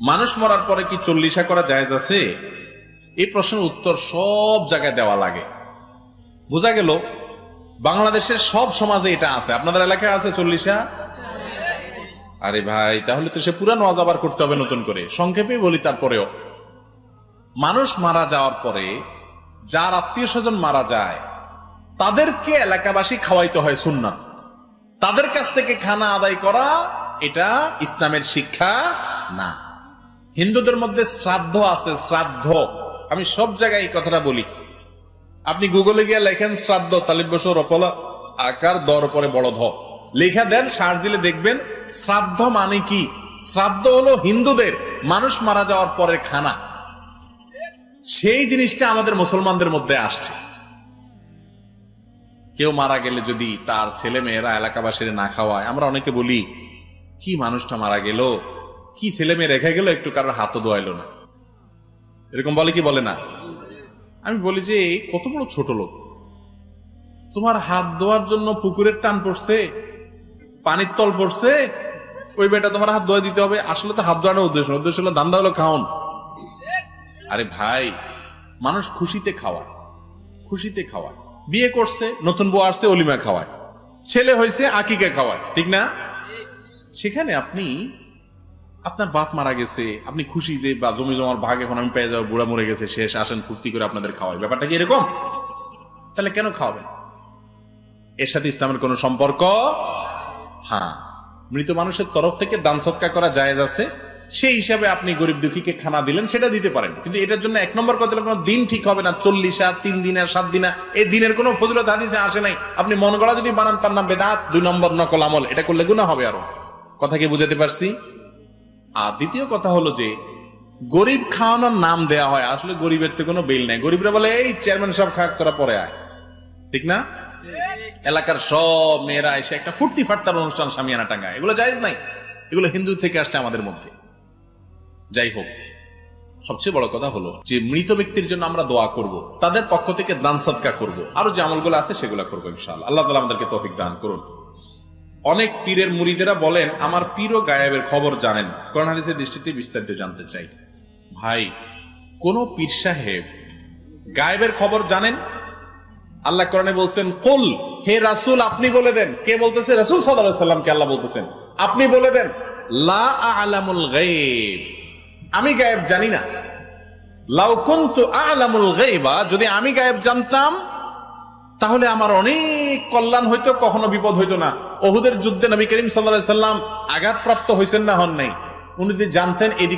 মানুষ মরার পরে কি চল্লিশা করা জায়েজ আছে? এই প্রশ্নের উত্তর সব জায়গায় দেওয়া লাগে। বোঝা গেল, বাংলাদেশের সব সমাজে এটা আছে। আপনাদের এলাকায় আছে চল্লিশা? আরে ভাই, তাহলে তো সে পুরানো ওয়াজ আবার করতে হবে নতুন করে। সংক্ষেপে বলি তারপরেও। মানুষ মারা যাওয়ার পরে যার আত্মীয় স্বজন মারা যায়, তাদেরকে এলাকাবাসী খাওয়াইতে হয় সুন্নাত। তাদের কাছ থেকে খানা আদায় করা এটা ইসলামের শিক্ষা না। হিন্দুদের মধ্যে শ্রাদ্ধ আছে, শ্রাদ্ধ। আমি সব জায়গায় এই কথাটা বলি। আপনি গুগলে গিয়ে লেখেন শ্রাদ্ধ, তালিব বছর অপলা, আকার, দর পরে বড় ধ। লেখা দেন, সার দিলে দেখবেন শ্রাদ্ধ মানে কি? শ্রাদ্ধ হলো হিন্দুদের মানুষ মারা যাওয়ার পরে খানা। সেই জিনিসটা আমাদের মুসলমানদের মধ্যে আসছে। কেউ মারা গেলে যদি তার ছেলে মেয়েরা এলাকাবাসীরা না খাওয়ায়, আমরা অনেকে বলি, কি মানুষটা মারা গেল? কি ছেলে মেয়ে রেখে গেল? একটু কারোর হাতও দোয়াইলো না। এরকম বলে কি বলে না? আমি বলি যে কত বড় ছোট লোক। তোমার হাত ধোয়ার জন্য পুকুরের টান পড়ছে, পানির তল পড়ছে, ওই বেটা তোমার হাত ধোয়া দিতে হবে। আসলে তো হাত ধোয়াটা উদ্দেশ্য। উদ্দেশ্য হলো দান্দা হলো খাওন। আরে ভাই, মানুষ খুশিতে খাওয়ায় খুশিতে খাওয়ায়। বিয়ে করছে, নতুন বউ আসছে, অলিমা খাওয়ায়। ছেলে হয়েছে, আকিকে খাওয়ায়। ঠিক না? সেখানে আপনি আপনার বাপ মারা গেছে, আপনি খুশি যে, বা জমি জমার ভাগ এখন আমি পেয়ে যাব, বুড়া মরে গেছে, শেষ, আসেন, ফুর্তি করে আপনাদের খাওয়াই। ব্যাপারটা কি এরকম? তাহলে কেন খাওয়াবেন? এর সাথে ইসলামের কোনো সম্পর্ক? হ্যাঁ। মৃত মানুষের তরফ থেকে দান সৎকার করা জায়েজ আছে। সেই হিসাবে আপনি গরিব দুঃখীকে খানা দিলেন, সেটা দিতে পারেন। কিন্তু এটার জন্য এক নম্বর কথা কোনো দিন ঠিক হবে না, চল্লিশা, তিন দিনের, সাত দিনা এই দিনের কোনো ফজিলত হাদিসে আসে নাই। আপনি মন গড়া যদি বানান, তার নাম বেদাত, দুই নম্বর নকল আমল। এটা করলে গুণা হবে আরও। কথা কি বুঝাতে পারছি? আর দ্বিতীয় কথা হলো যে, গরিব খাওয়ানোর নাম দেয়া হয়, আসলে গরিবের তো কোনো বিল নেই। গরিবরা বলে, এই চেয়ারম্যান সব খাক, তোরা পরে আয়। ঠিক না? এলাকার সব মেয়েরা এসে একটা ফুর্তি ফাটতার অনুষ্ঠান সামিয়ানা টাঙ্গায়। এগুলো জায়েজ নাই। এগুলো হিন্দু থেকে আসছে আমাদের মধ্যে। যাই হোক, সবচেয়ে বড় কথা হলো যে, মৃত ব্যক্তির জন্য আমরা দোয়া করব। তাদের পক্ষ থেকে দান সৎকা করব। আরও যে আমলগুলো আছে, সেগুলো করব ইনশাআল্লাহ। আল্লাহ তালা আমাদেরকে তৌফিক দান করুন। অনেক পীরের মুরিদেরা বলেন, আমার পীর ও গায়েবের খবর জানেন। কোরআন হাদিসের দৃষ্টিতে বিস্তারিত জানতে চাই। ভাই, কোন পীর সাহেব গায়েবের খবর জানেন? আল্লাহ কোরআনে বলছেন, কুল, হে রাসূল, আপনি বলে দেন। কে বলতেছে? রাসূল আলাইহি সাল্লামকে আল্লাহ বলতেছেন। আপনি বলে দেন, লা আ'লামুল গায়েব। আমি গায়েব জানি না। লাউ কুনতু আ'লামুল গায়বা? যদি আমি গায়েব জানতাম তাহলে আমার অনেক কল্যাণ হইতো, কখনো বিপদ হইতো না। ওহুদের যুদ্ধে নবী করিম সাল্লাল্লাহু সাল্লাম আঘাতপ্রাপ্ত হয়েছেন না হন নাই। উনি যদি জানতেন এদিক